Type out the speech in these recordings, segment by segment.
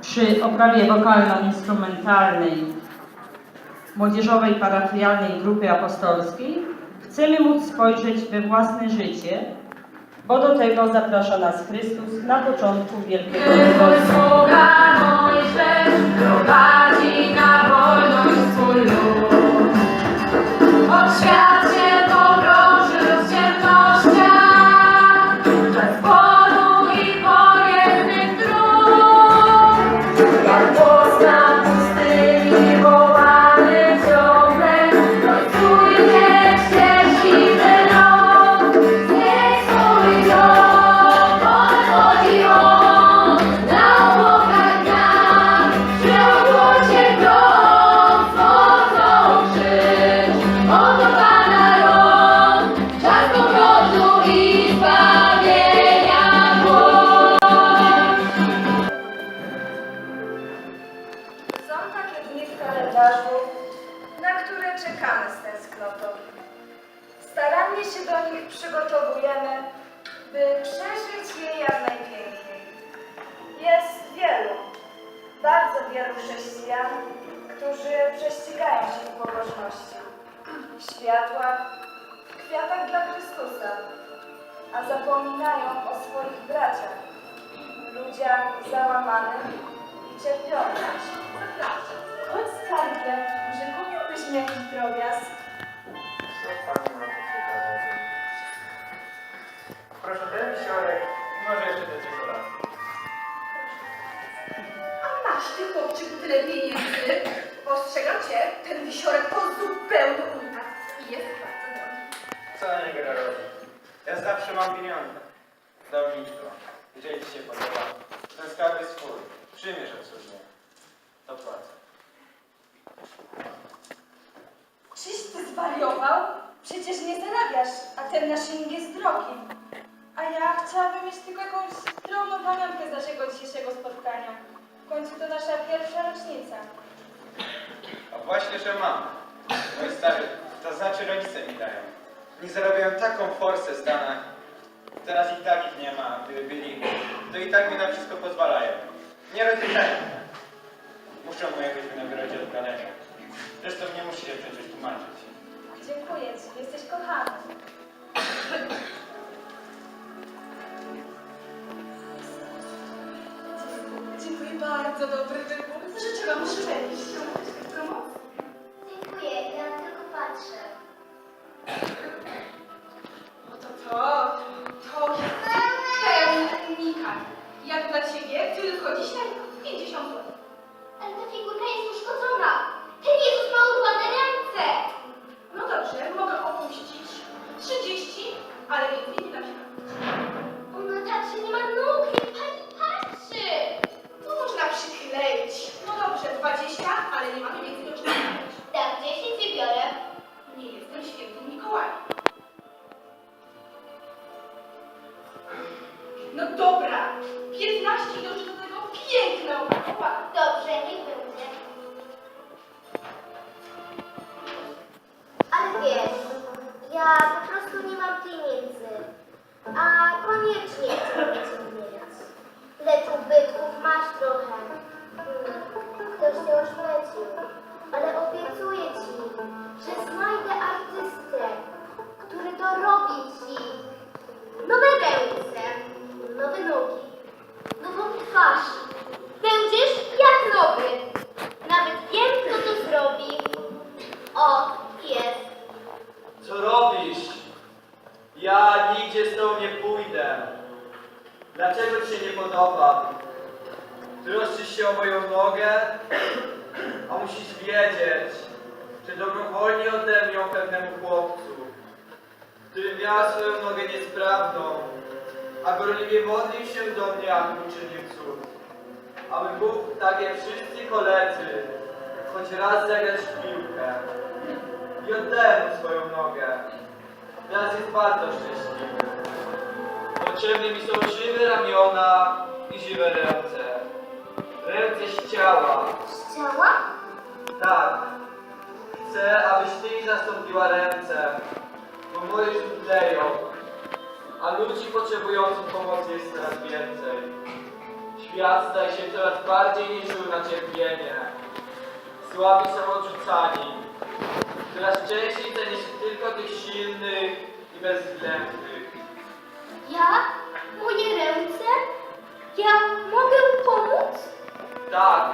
przy oprawie wokalno-instrumentalnej Młodzieżowej Parafialnej Grupy Apostolskiej chcemy móc spojrzeć we własne życie, bo do tego zaprasza nas Chrystus na początku Wielkiego Tygodnia. Bardzo wielu chrześcijan, którzy prześcigają się w pobożności, w światłach, w kwiatach dla Chrystusa, a zapominają o swoich braciach, ludziach załamanych i cierpiących. Chodź skarbie, że kupiłbyś mi jakiś drobiazg. Proszę ten wisiorek może jeszcze czekolady. A masz ty, chłopczyku, tyle pieniędzy? Ostrzegam cię, ten wisiorek to zupełny unikat i jest bardzo drogi. Co na niego robi? Ja zawsze mam pieniądze. Domniczko, jeżeli ci podoba, ten skarb jest twój. Przyjmiesz odsłużnie. To płacę. Czyś ty zwariował? Przecież nie zarabiasz, a ten naszyjnik jest drogi. A ja chciałabym mieć tylko jakąś drobną pamiątkę z naszego dzisiejszego spotkania. W końcu to nasza pierwsza rocznica. A właśnie, że mam. Mój stary, to znaczy rodzice mi dają. Nie zarabiają taką forsę w Stanach. Teraz i tak ich nie ma, gdyby byli, to i tak mi na wszystko pozwalają. Nie rozliczają mnie. Muszą mu jakoś wynagrodzić od gadania. Zresztą nie musi się przecież tłumaczyć. Dziękuję ci, jesteś kochany. Dziękuję bardzo, dobry wybór. Życzę wam szczęścia. Podoba? Troszczysz się o moją nogę? A musisz wiedzieć, że dobrowolnie ode mnie pewnemu chłopcu, który miał swoją nogę niesprawną, a gorliwie modlił się do mnie, abym uczynił cud. Aby Bóg, tak jak wszyscy koledzy, choć raz zagrać w piłkę. I oddałem swoją nogę. Teraz jest bardzo szczęśliwy. Potrzebne mi są żywe ramiona i żywe ręce. Ręce z ciała. Z ciała? Tak. Chcę, abyś ty mi zastąpiła ręce, bo moje już a ludzi potrzebujących pomocy jest coraz więcej. Świat staje się coraz bardziej nieczuły na cierpienie. Słabi są odrzucani. Coraz częściej ceni się tylko tych silnych i bezwzględnych. Ja? Moje ręce? Ja mogę pomóc? Tak,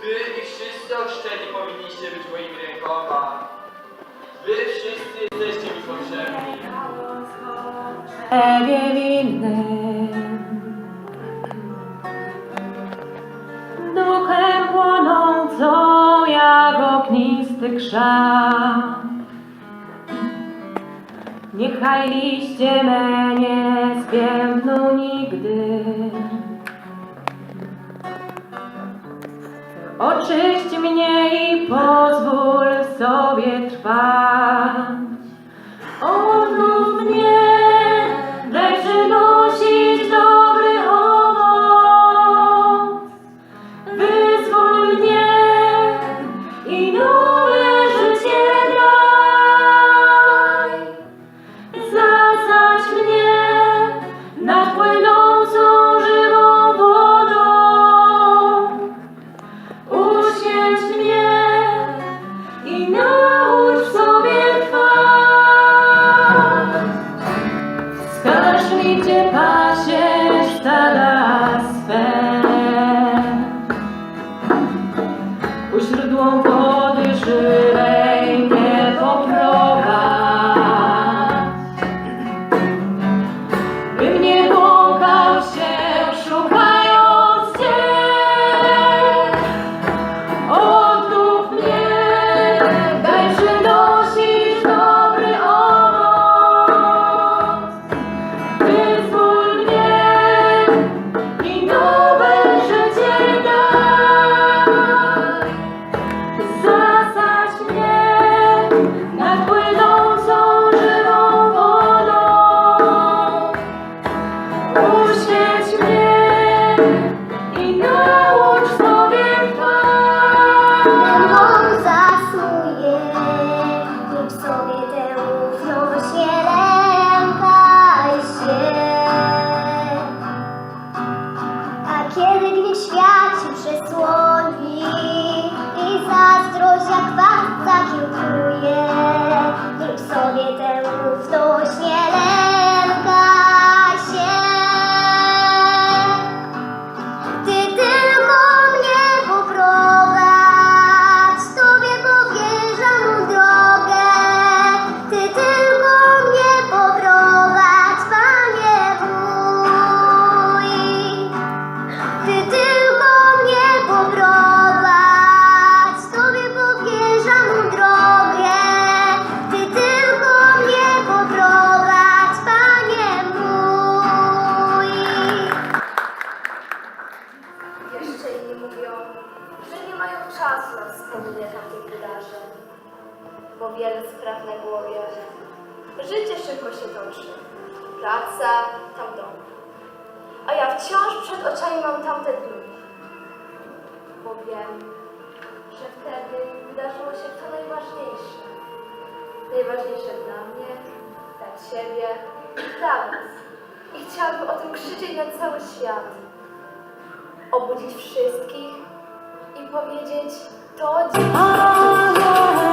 ty i wszyscy ochrzczeni powinniście być moimi rękoma. Wy wszyscy jesteście mi potrzebni. Ewelinem Duchem płonącą jak ognisty krzak Niechaj liście me nie zwiędną nigdy. Oczyść mnie i pozwól sobie trwać. Odmów mnie, Życie szybko się toczy. Praca, tam dom. A ja wciąż przed oczami mam tamte dni. Bo wiem, że wtedy wydarzyło się to najważniejsze. Najważniejsze dla mnie, dla Ciebie i dla Was. I chciałabym o tym krzyczeć na cały świat obudzić wszystkich i powiedzieć to dziś.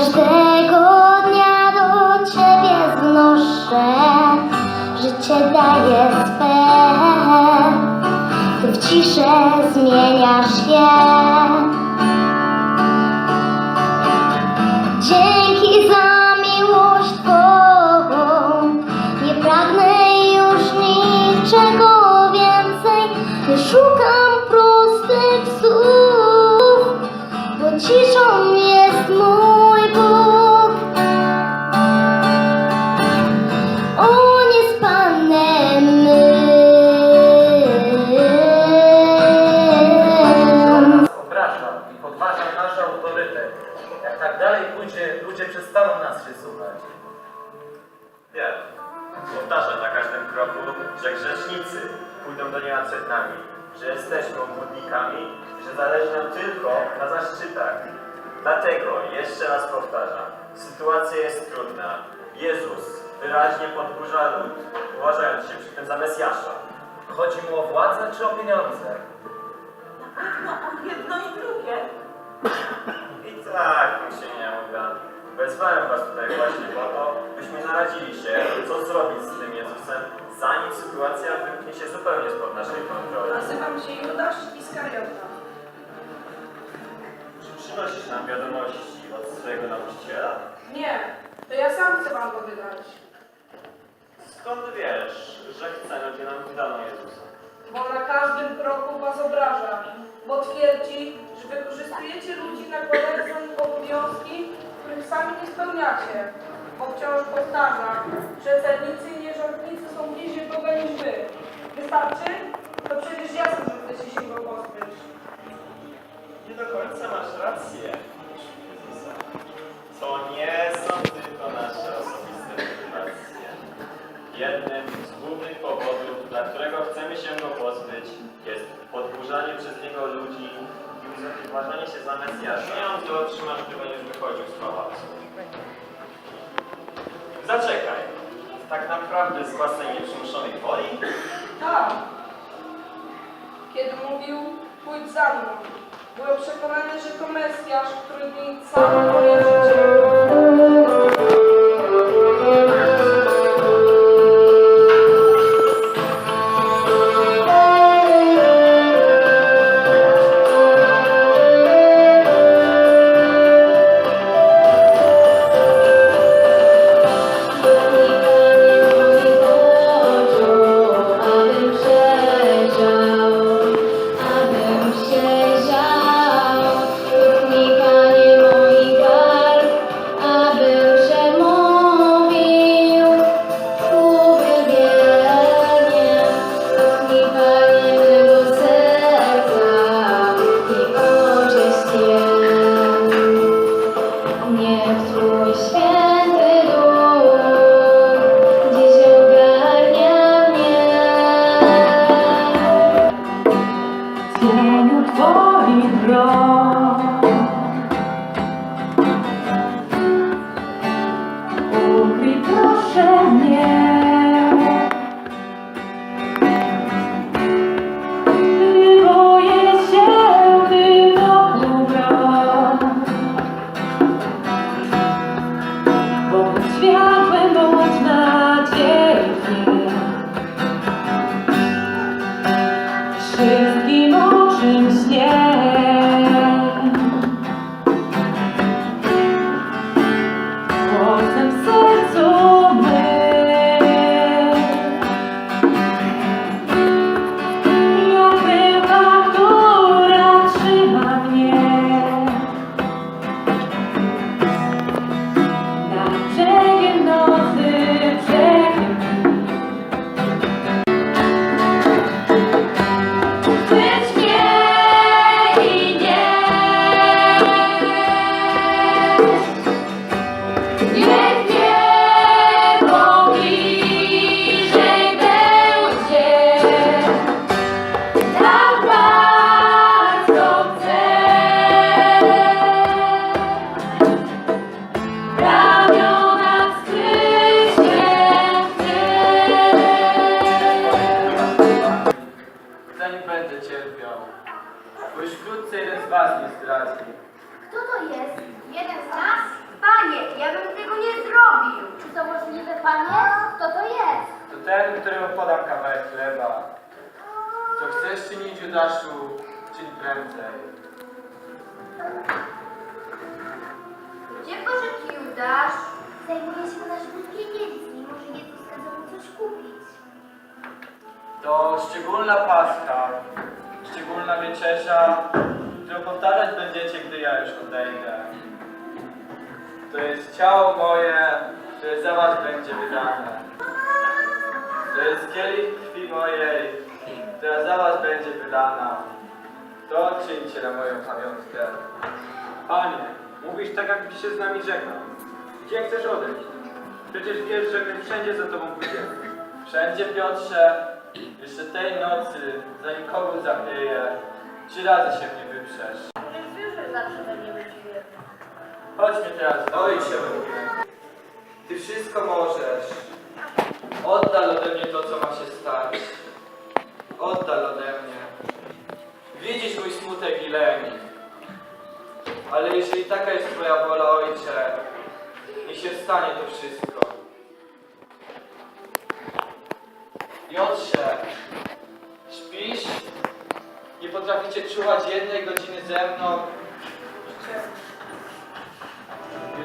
Każdego dnia do Ciebie znoszę. Życie daje swe, Ty w ciszę zmieniasz je. Dlatego jeszcze raz powtarzam, sytuacja jest trudna. Jezus wyraźnie podburza lud, uważając się przy tym za Mesjasza. Chodzi mu o władzę czy o pieniądze? I tak mu się nie uda. Wezwałem was tutaj właśnie po to, byśmy naradzili się, co zrobić z tym Jezusem, zanim sytuacja wymknie się zupełnie spod naszej kontroli. Nazywam się Judasz Iskariota. Przynosisz nam wiadomości od swojego nauczyciela? Nie, to ja sam chcę wam go wydać. Skąd wiesz, że chcemy, by nam wydano Jezusa? Bo na każdym kroku was obraża, bo twierdzi, że wykorzystujecie ludzi nakładając na nich obowiązki, których sami nie spełniacie. Bo wciąż powtarza, że celnicy i nierządnicy są bliżej Boga niż wy. Wystarczy? To przecież jasne, że chcecie się go pozbyć. Do końca masz rację. To nie są tylko nasze osobiste motywacje. Jednym z głównych powodów, dla którego chcemy się go pozbyć, jest podburzanie przez niego ludzi i uważanie się za Mesjasza. Nie on to otrzymasz, gdyby już wychodził z pałacu. Zaczekaj. Tak naprawdę z własnej nieprzymuszonej woli? Tak. Kiedy mówił, pójdź za mną. Byłem przekonany, że to Mesjasz, który zmieni całe moje życie. Gdy ja już odejdę. To jest ciało moje, które za was będzie wydane. To jest kielich krwi mojej, która za was będzie wydana. To czyńcie na moją pamiątkę. Panie, mówisz tak, jakbyś się z nami żegnał. Gdzie chcesz odejść? Przecież wiesz, że my wszędzie za tobą pójdziemy. Wszędzie, Piotrze, jeszcze tej nocy, zanim kogut zachwieje, trzy razy się mnie wyprzesz. Zawsze będzie być wierny. Chodźmy teraz, ojcze. Ty wszystko możesz. Oddal ode mnie to, co ma się stać. Oddal ode mnie. Widzisz mój smutek i lęk. Ale jeżeli taka jest Twoja wola, ojcze, niech się stanie to wszystko. Piotrze, śpisz? Nie potraficie czuwać jednej godziny ze mną?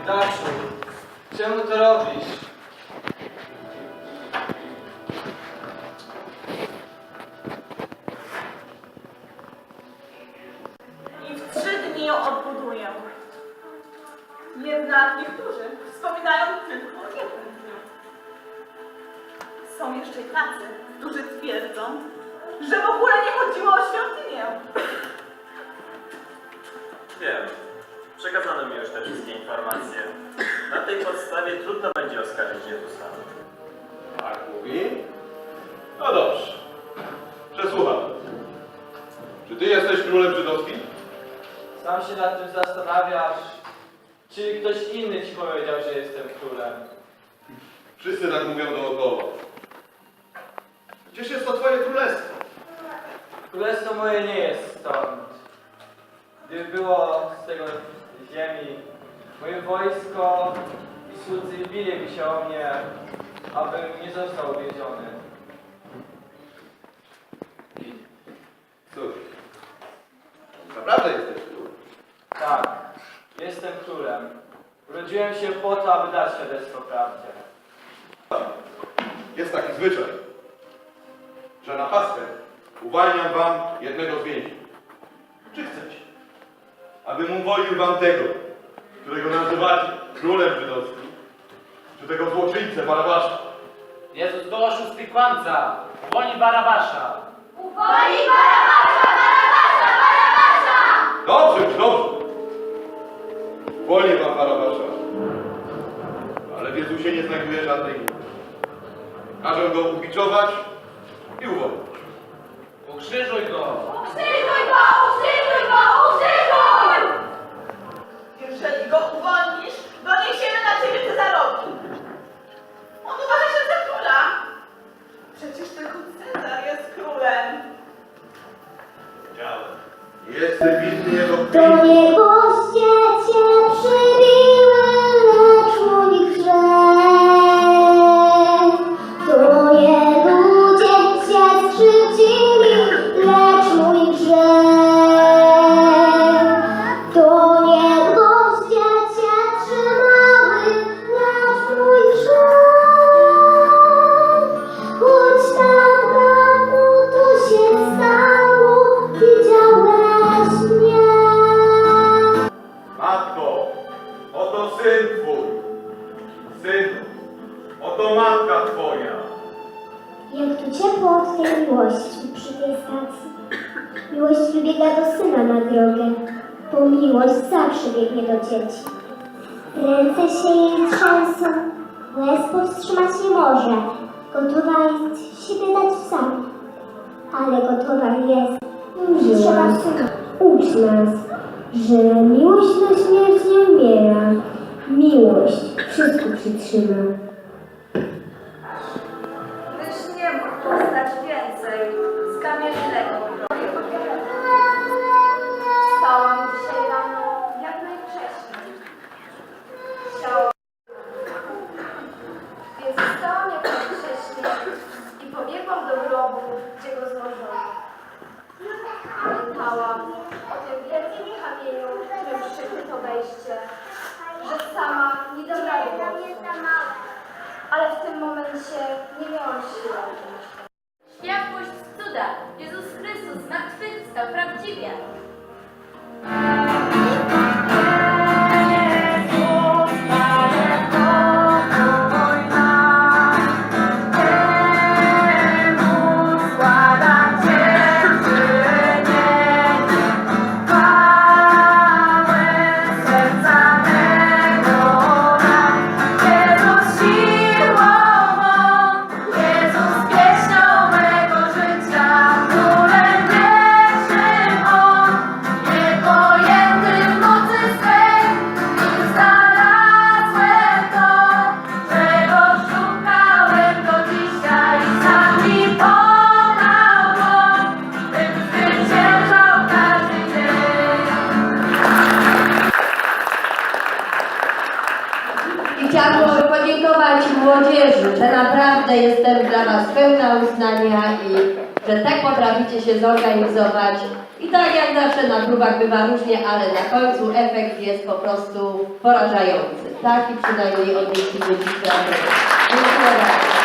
Judaszu, czemu to robisz? I w trzy dni ją odbuduję. Jednak niektórzy wspominają tylko o jednym dniu. Są jeszcze tacy, którzy twierdzą, że w ogóle nie chodziło o świątynię. Wiem. Przekazano mi już te wszystkie informacje. Na tej podstawie trudno będzie oskarżyć Jezusa. Tak mówi? No dobrze. Przesłucham. Czy ty jesteś królem żydowskim? Sam się nad tym zastanawiasz, czy ktoś inny ci powiedział, że jestem królem. Wszyscy tak mówią dookoła. Gdzież jest to twoje królestwo? Królestwo moje nie jest stąd. Gdyby było z tego ziemi, moje wojsko i słudzy biliby się o mnie, abym nie został uwiedziony. Cóż, naprawdę jesteś królem. Tak, jestem królem. Urodziłem się po to, aby dać świadectwo prawdzie. Jest taki zwyczaj, że na Paschę uwalniam wam jednego z więźniów. Czy chcecie, abym uwolnił wam tego, którego nazywacie królem żydowskim, czy tego złoczyńcę Barabasza? Jezus to oszust kłamca. Woni Barabasza. Uwoli Barabasza! Barabasza! Barabasza! Dobrze, już dobrze. Wolnie wam Barabasza. Ale w Jezusie nie znajduje żadnej winy. Każę go ubiczować i uwolnić. Ukrzyżuj go. Ukrzyżuj go! Ukrzyżuj go! Jestem winny jego ale gotowa jest trzeba syna. Ucz nas, że miłość na śmierć nie umiera. Miłość wszystko przytrzyma. Światłość cuda! Zorganizować. I tak jak zawsze na próbach bywa różnie, ale na końcu efekt jest po prostu porażający. Tak i przynajmniej od jeśli ludzi Dziękuję bardzo.